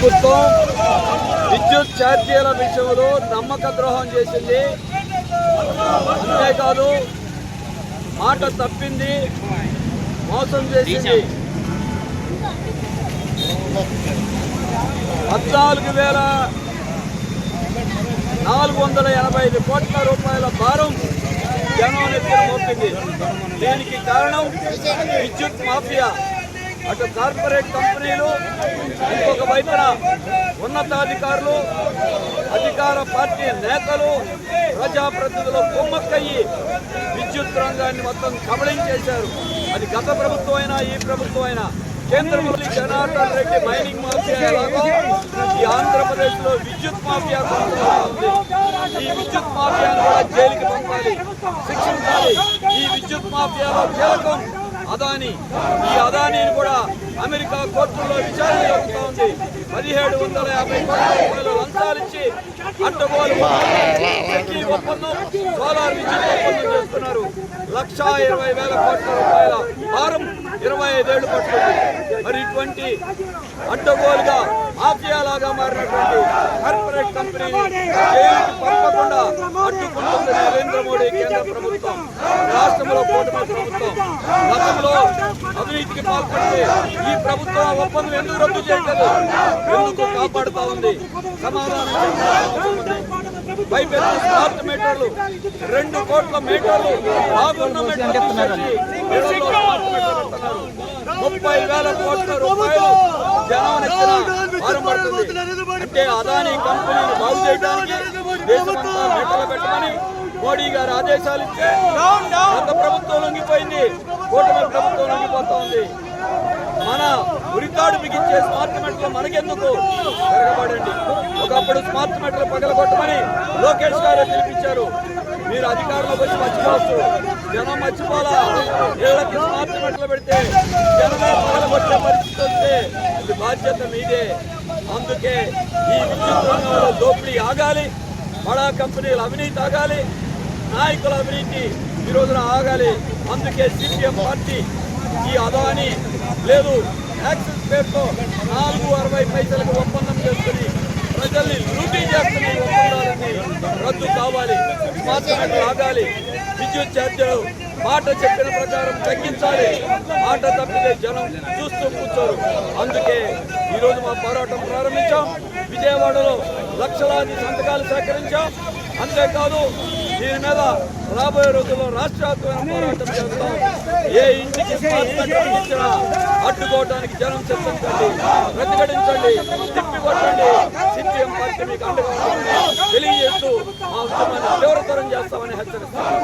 ప్రభుత్వం విద్యుత్ ఛార్జీల విషయంలో నమ్మక ద్రోహం చేసింది. అంతేకాదు మాట తప్పింది మోసం చేసింది. పద్నాలుగు వేల నాలుగు వందల ఎనభై ఐదు కోట్ల రూపాయల భారం జనం నెత్తిన మోపింది. దీనికి కారణం విద్యుత్ మాఫియా. అటు కార్పొరేట్ కంపెనీలు ఇంకొక వైపున ఉన్నతాధికారులు అధికార పార్టీ నేతలు ప్రజాప్రతినిధులు కుమ్మక్కయ్యి విద్యుత్ రంగాన్ని మొత్తం కబళించేశారు. అది గత ప్రభుత్వం అయినా ఈ ప్రభుత్వం అయినా కేంద్రంలో జనార్దన్ రెడ్డి మైనింగ్ మాఫియా ఈ ఆంధ్రప్రదేశ్లో విద్యుత్ మాఫియా ఉంది. ఈ విద్యుత్ మాఫియాను కూడా జైలుకి పంపాలి. శిక్షించాలి. ఈ విద్యుత్ మాఫియాలో కీలకం అదాని ఈ అదానీని కూడా అమెరికా కోర్టుల్లో విచారణ జరుగుతోంది పదిహేడు వందల యాభై కోట్ల రూపాయలు లంచాలిచ్చి అడ్డగోలు ఒప్పందం సోలార్ విద్యుత్ ఒప్పందం చేస్తున్నారు. లక్ష ఇరవై వేల కోట్ల రూపాయల భారం ఇరవై ఐదేళ్ళు పట్టుకుంది. మరి ఇటువంటి అడ్డగోలుగా మాఫియాలాగా మారినటువంటి కార్పొరేట్ కంపెనీని జైలుకి పంపకుండా అడ్డుకుంటుంది నరేంద్ర మోడీ కేంద్ర ప్రభుత్వం రాష్ట్రంలో కూటమి ప్రభుత్వం గతంలో అవినీతికి పాల్పడితే ఈ ప్రభుత్వం ఒప్పందం ఎందుకు రద్దు చేయలేదు ఎందుకు కాపాడుతా ఉంది సమాధానం ఉంది. పైపెత్తు స్మార్ట్ మీటర్లు. రెండు కోట్ల మీటర్లు బాగున్న. ముప్పై వేల కోట్ల రూపాయలు జనం నెత్తిన భారం పడుతుంది. అంటే అదానీ కంపెనీని బాగు చేయడానికి దేశమంతా మీటర్లు పెట్టమని మోడీ గారు ఆదేశాలు ఇస్తే గత ప్రభుత్వం లొంగిపోయింది. కూటమి ప్రభుత్వం లొంగిపోతా ఉంది. మన ఉరితాడు బిగించే స్మార్ట్ మీటర్లు మనకెందుకు? తిరగబడండి. ఒకప్పుడు స్మార్ట్ మీటర్లు పగలగొట్టమని లోకేష్ గారు పిలిపించారు. మీరు అధికారంలోకి వచ్చి మర్చిపోవచ్చు. జనం మర్చిపోలా. ఇళ్ళకి స్మార్ట్ మీటర్లు పెడితే జనమే పగలగొట్టే పరిస్థితి వస్తే ఇది బాధ్యత మీదే. అందుకే ఈ విద్యుత్ రంగంలో దోపిడీ ఆగాలి. బడా కంపెనీలు అవినీతి ఆగాలి. నాయకుల అవినీతి ఈ రోజున ఆగాలి. అందుకే సిపిఎం పార్టీ ఈ అదాని లేదు. యాక్సిస్ పేరుతో నాలుగు అరవై పైసలకు ఒప్పందం చేసుకుని ప్రజల్ని లూటీ చేస్తున్న ఒప్పందాలన్నీ రద్దు కావాలి. స్మార్ట్ మీటర్లు ఆగాలి. విద్యుత్ ఛార్జీలు మాట చెప్పిన ప్రకారం తగ్గించాలి. మాట తప్పితే జనం చూస్తూ కూర్చోరు. అందుకే ఈరోజు మా పోరాటం ప్రారంభించాం. విజయవాడలో లక్షలాది సంతకాలు సేకరించాం. అంతేకాదు దీని మీద రాబోయే రోజుల్లో రాష్ట్రవ్యాప్తమైన పోరాటం చేస్తాం. ఏ ఇంటికి ఇచ్చినా అడ్డుకోవడానికి జనం చర్చించండి ప్రతిఘటించండి తిప్పి కొట్టండి. సిపిఎం పార్టీ మీకు అండగా తెలియజేస్తూ మా ఉద్యమాన్ని తీవ్రతరం చేస్తామని హెచ్చరిస్తాం